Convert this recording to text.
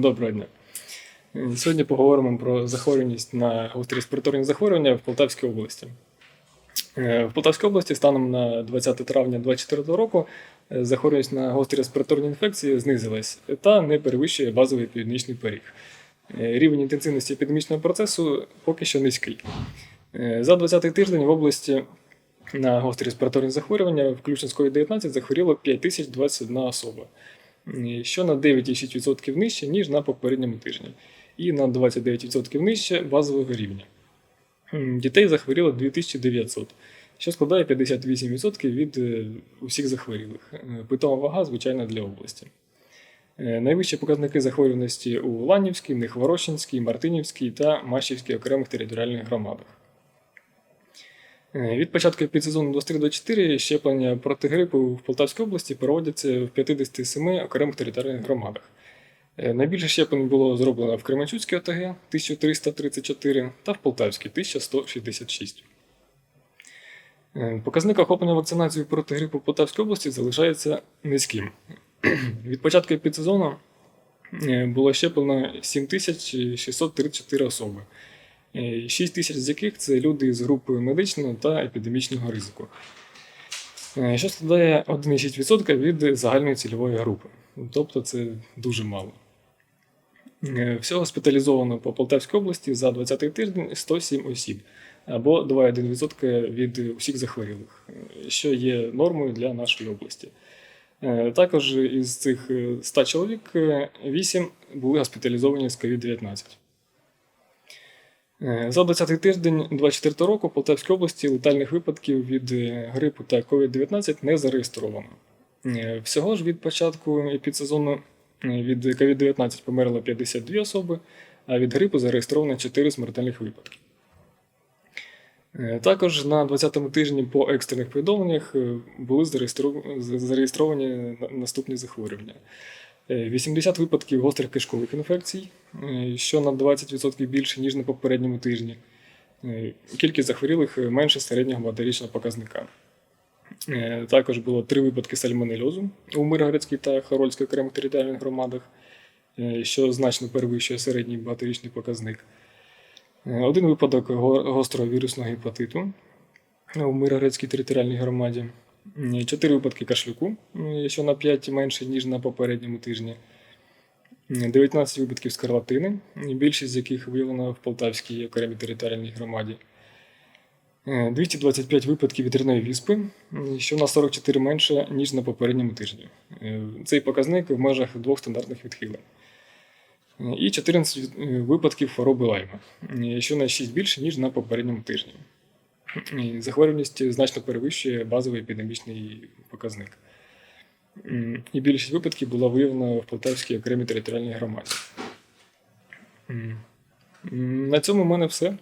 Доброго дня. Сьогодні поговоримо про захворюваність на респіраторні захворювання в Полтавській області. Е, В Полтавській області станом на 20 травня 2024 року е, захворюваність на гострі респіраторні інфекції знизилась та не перевищує базовий епідемічний поріг. Е, Рівень інтенсивності епідемічного процесу поки що низький. За 20-й тиждень в області на гострі респіраторні захворювання, включно з COVID-19, захворіло 5021 особа, що на 9,6% нижче, ніж на попередньому тижні, і на 29% нижче базового рівня. Дітей захворіло 2900, що складає 58% від е, усіх захворілих. Е, Питома вага, звичайно, для області. Е, Найвищі показники захворюваності у Ланівській, Нехворощинській, Мартинівській та Машівській окремих територіальних громадах. Е, Від початку підсезону 23-24 щеплення проти грипу в Полтавській області проводяться в 57 окремих територіальних громадах. Е, Найбільше щеплень було зроблено в Кременчуцькій ОТГ 1334 та в Полтавській 1166. Е, Показник охоплення вакцинацією проти грипу в Полтавській області залишається низьким. Від початку підсезону було щеплено 7634 особи. 6 тисяч з яких це люди з групи медичного та епідемічного ризику, Е, що складає 1,6% від загальної цільової групи. Тобто це дуже мало. Е, Всього госпіталізовано по Полтавській області за 20 тиждень 107 осіб, або 2,1% від усіх захворілих, е, що є нормою для нашої області. Е, Також із цих е, 100 чоловік е, 8 були госпіталізовані з COVID-19. Е, За 20-й тиждень 24 року в Полтавській області летальних випадків від е, грипу та COVID-19 не зареєстровано. Е, Всього ж від початку підсезону е, від COVID-19 померло 52 особи, а від грипу зареєстровано 4 смертельних випадки. Також на 20-му тижні по екстрених повідомленнях були зареєстровані наступні захворювання. Е, 80 випадків гострих кишкових інфекцій, е, що на 20% більше, ніж на попередньому тижні. Е, Кількість захворілих е, менше середнього багаторічного показника. Е, Також було три випадки сальмонельозу у Миргородській та Харольській окремих територіальних громадах, е, що значно перевищує середній багаторічний показник. Е, Один випадок гострого вірусного гепатиту у Миргородській територіальній громаді. М, Чотири випадки кашлюку, що на 5 менше, ніж на попередньому тижні. 19 випадків скарлатини, більшість з яких виявлено в Полтавській окремій територіальній громаді. Е, 225 випадків вітряної віспи, що на 44 менше, ніж на попередньому тижні. Е, Цей показник в межах двох стандартних відхилень. Е, І 14 випадків хвороби лайма, е, що на 6 більше, ніж на попередньому тижні. Захворюваність значно перевищує базовий епідемічний показник. І більшість випадків була виявлена в Полтавській окремій територіальній громаді. На цьому в мене все.